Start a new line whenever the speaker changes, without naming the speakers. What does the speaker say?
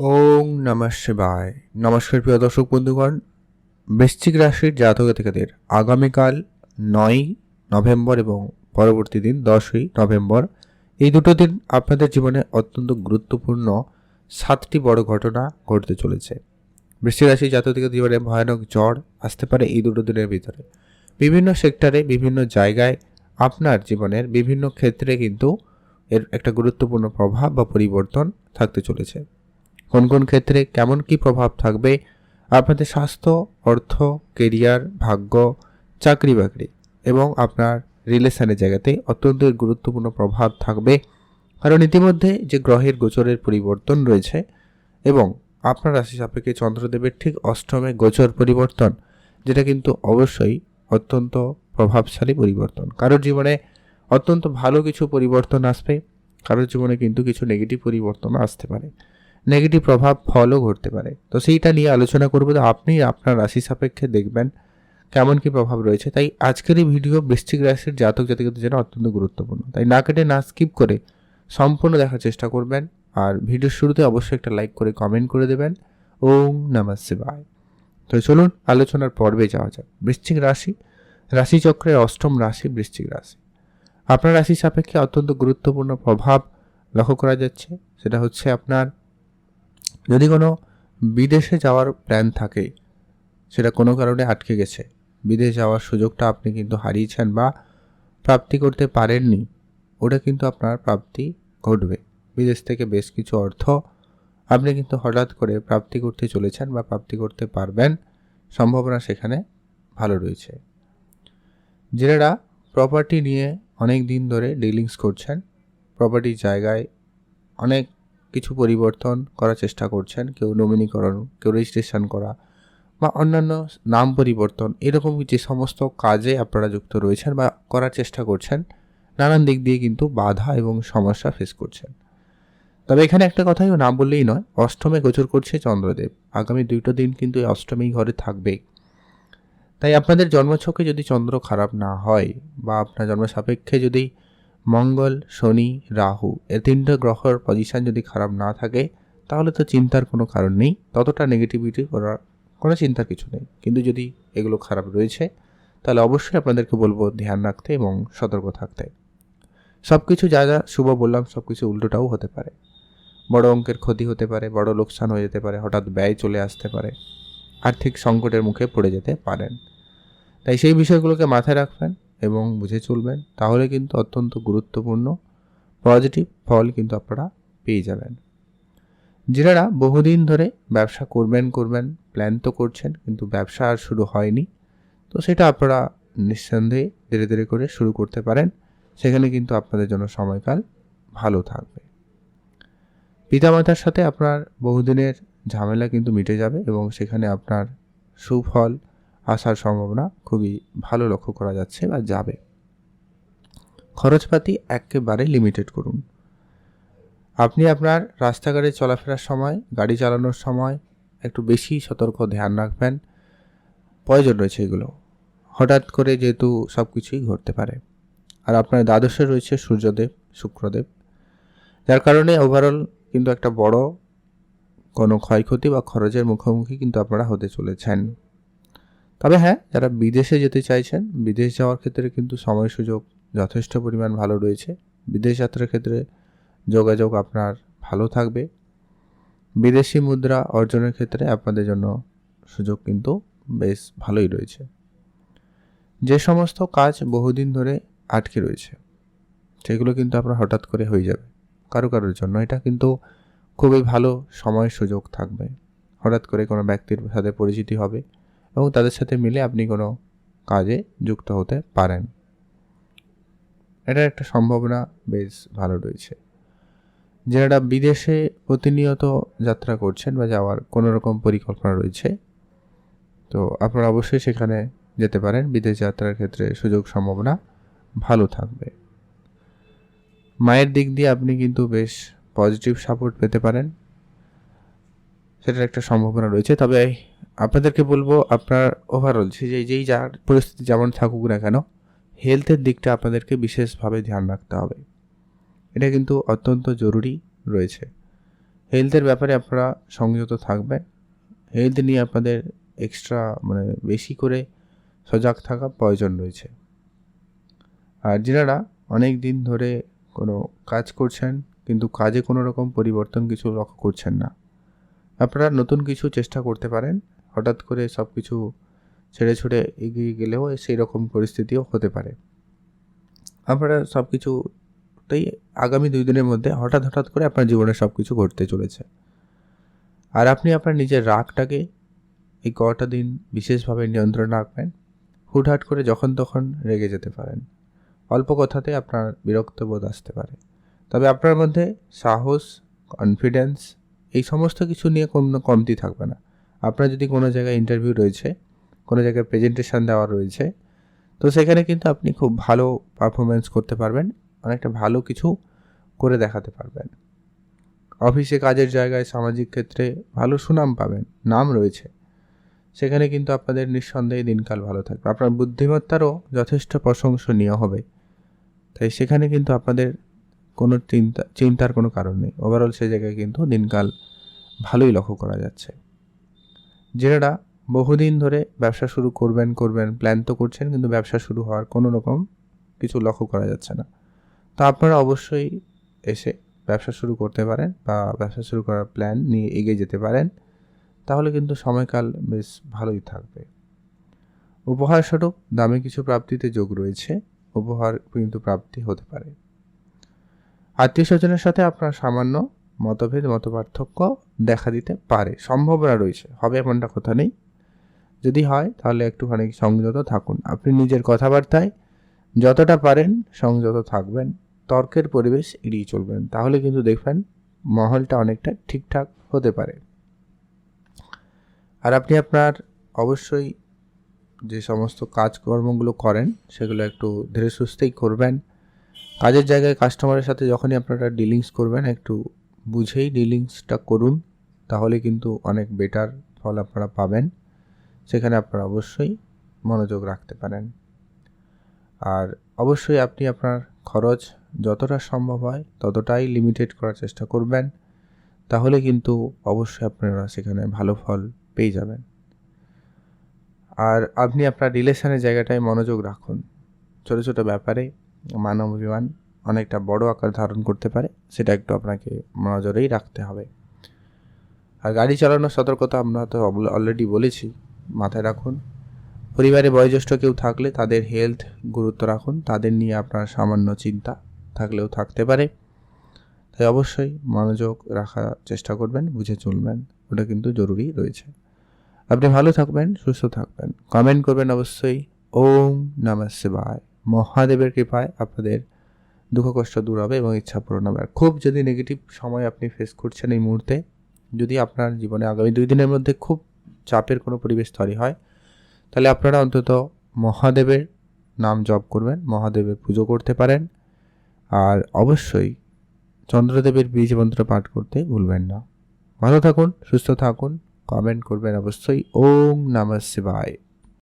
ওং নমঃ শিবায়। নমস্কার প্রিয় দর্শক বন্ধুগণ, বৃশ্চিক রাশির জাতক জাতিকাদের আগামীকাল নয় নভেম্বর এবং পরবর্তী দিন দশই নভেম্বর, এই দুটো দিন আপনাদের জীবনে অত্যন্ত গুরুত্বপূর্ণ সাতটি বড় ঘটনা ঘটতে চলেছে। বৃশ্চিক রাশি জাতক জাতিকাদের জীবনে ভয়ানক জ্বর আসতে পারে এই দুটো দিনের ভিতরে। বিভিন্ন সেক্টরে, বিভিন্ন জায়গায় আপনার জীবনের বিভিন্ন ক্ষেত্রে কিন্তু এর একটা গুরুত্বপূর্ণ প্রভাব বা পরিবর্তন থাকতে চলেছে। কোন কোন ক্ষেত্রে কেমন কি প্রভাব থাকবে? আপনাদের স্বাস্থ্য, অর্থ, কেরিয়ার, ভাগ্য, চাকরি বাকরি এবং আপনার রিলেশনের জায়গাতে অত্যন্ত গুরুত্বপূর্ণ প্রভাব থাকবে। কারণ ইতিমধ্যে যে গ্রহের গোচরের পরিবর্তন রয়েছে এবং আপনার রাশি সাপেক্ষে চন্দ্রদেবের ঠিক অষ্টমে গোচর পরিবর্তন, যেটা কিন্তু অবশ্যই অত্যন্ত প্রভাবশালী পরিবর্তন। কারোর জীবনে অত্যন্ত ভালো কিছু পরিবর্তন আসবে, কারোর জীবনে কিন্তু কিছু নেগেটিভ পরিবর্তন আসতে পারে। নেগেটিভ প্রভাব ফলও ঘটতে পারে। তো সেইটা নিয়ে আলোচনা করব তো আপনি আপনার রাশি সাপেক্ষে দেখবেন কেমন কি প্রভাব রয়েছে। তাই আজকের এই ভিডিও বৃশ্চিক রাশির জাতক জাতিকাদের জন্য অত্যন্ত গুরুত্বপূর্ণ। তাই না কেটে না স্কিপ করে সম্পূর্ণ দেখার চেষ্টা করবেন। আর ভিডিওর শুরুতে অবশ্যই একটা লাইক করে কমেন্ট করে দেবেন। ওম নমঃ শিবায়। তো চলুন আলোচনার পর্বে যাওয়া যাক। বৃশ্চিক রাশি, রাশিচক্রের অষ্টম রাশি বৃশ্চিক রাশি। আপনার রাশি সাপেক্ষে অত্যন্ত গুরুত্বপূর্ণ প্রভাব লক্ষ্য করা যাচ্ছে। সেটা হচ্ছে আপনার যদি কোনো বিদেশে যাওয়ার প্ল্যান থাকে, সেটা কোনো কারণে আটকে গেছে। বিদেশ যাওয়ার সুযোগটা আপনি কিন্তু হারিয়েছেন বা প্রাপ্তি করতে পারেননি, ওটা কিন্তু আপনার প্রাপ্তি ঘটবে। বিদেশ থেকে বেশ কিছু অর্থ আপনি কিন্তু হঠাৎ করে প্রাপ্তি করতে চলেছেন বা প্রাপ্তি করতে পারবেন। সম্ভাবনা সেখানে ভালো রয়েছে। যারা প্রপার্টি নিয়ে অনেক দিন ধরে ডিলিংস করছেন। প্রপার্টি জায়গায় অনেক কিছু পরিবর্তন করার চেষ্টা করছেন, কেউ নমিনীকরণ কেউ রেজিস্ট্রেশন করা বা অন্যান্য নাম পরিবর্তন, এরকম যে সমস্ত কাজে আপনারা যুক্ত রয়েছেন বা করার চেষ্টা করছেন, নানান দিক দিয়ে কিন্তু বাধা এবং সমস্যা ফেস করছেন। তবে এখানে একটা কথাই না বললেই নয়, অষ্টমে গোচর করছে চন্দ্রদেব। আগামী দুইটো দিন কিন্তু এই অষ্টমী ঘরে থাকবেই। তাই আপনাদের জন্মছকে যদি চন্দ্র খারাপ না হয় বা আপনার জন্ম সাপেক্ষে যদি মঙ্গল, শনি, রাহু এ তিনটে গ্রহের পজিশন যদি খারাপ না থাকে, তাহলে তো চিন্তার কোনো কারণ নেই। ততটা নেগেটিভিটি করার কোনো চিন্তার কিছু নেই। কিন্তু যদি এগুলো খারাপ রয়েছে, তাহলে অবশ্যই আপনাদেরকে বলব ধ্যান রাখতে এবং সতর্ক থাকতে। সব কিছু যা যা শুভ বললাম সব কিছু উল্টোটাও হতে পারে। বড় অঙ্কের ক্ষতি হতে পারে, বড় লোকসান হয়ে যেতে পারে, হঠাৎ ব্যয় চলে আসতে পারে, আর্থিক সংকটের মুখে পড়ে যেতে পারেন। তাই সেই বিষয়গুলোকে মাথায় রাখবেন। এবং বুঝে চলবেন, তাহলে কিন্তু অত্যন্ত গুরুত্বপূর্ণ। পজিটিভ ফল কিন্তু আপনারা পেয়ে যাবেন। যারা বহুদিন ধরে ব্যবসা করবেন করবেন প্ল্যান তো করছেন, কিন্তু ব্যবসা আর শুরু হয়নি, তো সেটা আপনারা নিঃসন্দেহে ধীরে ধীরে করে শুরু করতে পারেন। সেখানে কিন্তু আপনাদের জন্য সময়কাল ভালো থাকবে। পিতামাতার সাথে আপনার বহুদিনের ঝামেলা কিন্তু মিটে যাবে এবং সেখানে আপনার সুফল আসার সম্ভাবনা খুবই ভালো লক্ষ্য করা যাচ্ছে বা যাবে। খরচপাতি একেবারে লিমিটেড করুন। আপনি আপনার রাস্তাঘাটে চলাফেরার সময়, গাড়ি চালানোর সময় একটু বেশি সতর্ক ধ্যান রাখবেন। প্রয়োজন রয়েছে এগুলো। হঠাৎ করে যেহেতু সব কিছুই ঘটতে পারে। আর আপনার দ্বাদশে রয়েছে সূর্যদেব, শুক্রদেব। যার কারণে ওভারঅল কিন্তু একটা বড় কোনো ক্ষয়ক্ষতি বা খরচের মুখোমুখি কিন্তু আপনারা হতে চলেছেন। তবে হ্যাঁ যারা বিদেশে যেতে চাইছেন, বিদেশ যাওয়ার ক্ষেত্রে কিন্তু সময় সুযোগ যথেষ্ট পরিমাণ ভালো রয়েছে। বিদেশ যাত্রার ক্ষেত্রে যোগাযোগ আপনার ভালো থাকবে। বিদেশি মুদ্রা অর্জনের ক্ষেত্রে আপনাদের জন্য সুযোগ কিন্তু বেশ ভালোই রয়েছে। যে সমস্ত কাজ বহুদিন ধরে আটকে রয়েছে, সেগুলো কিন্তু আপনার হঠাৎ করে হয়ে যাবে। কারও কারোর জন্য এটা কিন্তু খুবই ভালো সময় সুযোগ থাকবে। হঠাৎ করে কোনো ব্যক্তির সাথে পরিচিতি হবে এবং তাদের সাথে মিলে আপনি কোনো কাজে যুক্ত হতে পারেন। এটার একটা সম্ভাবনা বেশ ভালো রয়েছে। যারা বিদেশে প্রতিনিয়ত যাত্রা করছেন বা যাওয়ার কোনো রকম পরিকল্পনা রয়েছে, তো আপনারা অবশ্যই সেখানে যেতে পারেন। বিদেশ যাত্রার ক্ষেত্রে সুযোগ সম্ভাবনা ভালো থাকবে। মায়ের দিক দিয়ে আপনি কিন্তু বেশ পজিটিভ সাপোর্ট পেতে পারেন। সেটার একটা সম্ভাবনা রয়েছে। তবে আপনাদেরকে বলব, আপনার ওভারঅল যে, যেই যার পরিস্থিতি যেমন থাকুক না কেন হেলথের দিকটা আপনাদেরকে বিশেষভাবে ধ্যান রাখতে হবে। এটা কিন্তু অত্যন্ত জরুরি রয়েছে। হেলথের ব্যাপারে আপনারা সংযত থাকবেন। হেলথ নিয়ে আপনাদের এক্সট্রা মানে বেশি করে সজাগ থাকা প্রয়োজন রয়েছে। আর যারা অনেক দিন ধরে কোনো কাজ করছেন, কিন্তু কাজে কোনো রকম পরিবর্তন কিছু লক্ষ্য করছেন না, আপনারা নতুন কিছু চেষ্টা করতে পারেন। হঠাৎ করে সব কিছু ছেড়ে ছুড়ে এগিয়ে গেলেও সেই রকম পরিস্থিতিও হতে পারে। আপনারা সব কিছুতেই আগামী দুই দিনের মধ্যে হঠাৎ হঠাৎ করে আপনার জীবনে সব কিছু ঘটতে চলেছে। আর আপনি আপনার নিজের রাগটাকে এই কটা দিন বিশেষভাবে নিয়ন্ত্রণ রাখবেন। হুটহাট করে যখন তখন রেগে যেতে পারেন। অল্প কথাতে আপনার বিরক্ত বোধ আসতে পারে। তবে আপনার মধ্যে সাহস কনফিডেন্স এই সমস্ত কিছু নিয়ে কোনো কমতি থাকবে না। আপনার যদি কোনো জায়গায় ইন্টারভিউ রয়েছে, কোনো জায়গায় প্রেজেন্টেশন দেওয়া রয়েছে, তো সেখানে কিন্তু আপনি খুব ভালো পারফরমেন্স করতে পারবেন, অনেকটা ভালো কিছু করে দেখাতে পারবেন। অফিসে কাজের জায়গায়, সামাজিক ক্ষেত্রে ভালো সুনাম পাবেন, নাম রয়েছে। সেখানে কিন্তু আপনাদের নিঃসন্দেহে দিনকাল ভালো থাকবে। আপনার বুদ্ধিমত্তারও যথেষ্ট প্রশংসনীয় হবে। তাই সেখানে কিন্তু আপনাদের কোনো চিন্তা, চিন্তার কোনো কারণ নেই। ওভারঅল সে জায়গায় কিন্তু দিনকাল ভালোই লক্ষ্য করা যাচ্ছে। যারা বহুদিন ধরে ব্যবসা শুরু করবেন করবেন প্ল্যান তো করছেন, কিন্তু ব্যবসা শুরু হওয়ার কোনো রকম কিছু লক্ষ্য করা যাচ্ছে না। তো আপনারা অবশ্যই এসে ব্যবসা শুরু করতে পারেন বা ব্যবসা শুরু করার প্ল্যান নিয়ে এগিয়ে যেতে পারেন, তাহলে কিন্তু সময়কাল বেশ ভালোই থাকবে। উপহার স্বরূপ দামে কিছু প্রাপ্তিতে যোগ রয়েছে, উপহার কিন্তু প্রাপ্তি হতে পারে। আত্মীয় স্বজনের সাথে আপনার সামান্য মতভেদ মত পার্থক্য দেখা দিতে পারে, সম্ভাবনা রয়েছে। হবে এমনটা কথা নেই। যদি হয়, তাহলে একটুখানি সংযত থাকুন। আপনি নিজের কথাবার্তায় যতটা পারেন সংযত থাকবেন। তর্কের পরিবেশ এড়িয়ে চলবেন। তাহলে কিন্তু দেখবেন মহলটা অনেকটা ঠিকঠাক হতে পারে। আর আপনি আপনার অবশ্যই যে সমস্ত কাজকর্মগুলো করেন, সেগুলো একটু ধীরে সুস্থেই করবেন। কাজের জায়গায় কাস্টমারের সাথে যখনই আপনারা ডিলিংস করবেন, একটু বুঝেই ডিলিংসটা করুন, তাহলে কিন্তু অনেক বেটার ফল আপনারা পাবেন। সেখানে আপনারা অবশ্যই মনোযোগ রাখতে পারেন। আর অবশ্যই আপনি আপনার খরচ যতটা সম্ভব হয়, ততটাই লিমিটেড করার চেষ্টা করবেন, তাহলে কিন্তু অবশ্যই আপনারা সেখানে ভালো ফল পেয়ে যাবেন। আর আপনি আপনার রিলেশনের জায়গাটায় মনোযোগ রাখুন। ছোটো ছোটো ব্যাপারে মানব অভিমান অনেকটা বড় আকার ধারণ করতে পারে, সেটা একটু আপনাকে নজরেই রাখতে হবে। আর গাড়ি চালানোর সতর্কতা আমরা তো অলরেডি বলেছি, মাথায় রাখুন। পরিবারে বয়োজ্যেষ্ঠ কেউ থাকলে তাদের হেলথ গুরুত্ব রাখুন, তাদের নিয়ে আপনার সামান্য চিন্তা থাকলেও থাকতে পারে। তাই অবশ্যই মনোযোগ রাখার চেষ্টা করবেন, বুঝে চলবেন, ওটা কিন্তু জরুরি রয়েছে। আপনি ভালো থাকবেন, সুস্থ থাকবেন। কমেন্ট করবেন অবশ্যই। ওম নমঃ শিবায়। মহাদেবের কৃপায় আপনাদের দুঃখ, কষ্ট দূর হবে এবং ইচ্ছা পূরণ হবে। আর খুব যদি নেগেটিভ সময় আপনি ফেস করছেন এই মুহূর্তে, যদি আপনার জীবনে আগামী দুই দিনের মধ্যে খুব চাপের কোনো পরিবেশ তৈরি হয়, তাহলে আপনারা অন্তত মহাদেবের নাম জপ করবেন, মহাদেবের পুজো করতে পারেন। আর অবশ্যই চন্দ্রদেবের বীজ মন্ত্র পাঠ করতে ভুলবেন না। ভালো থাকুন, সুস্থ থাকুন কমেন্ট করবেন অবশ্যই। ওম নমঃ শিবায়।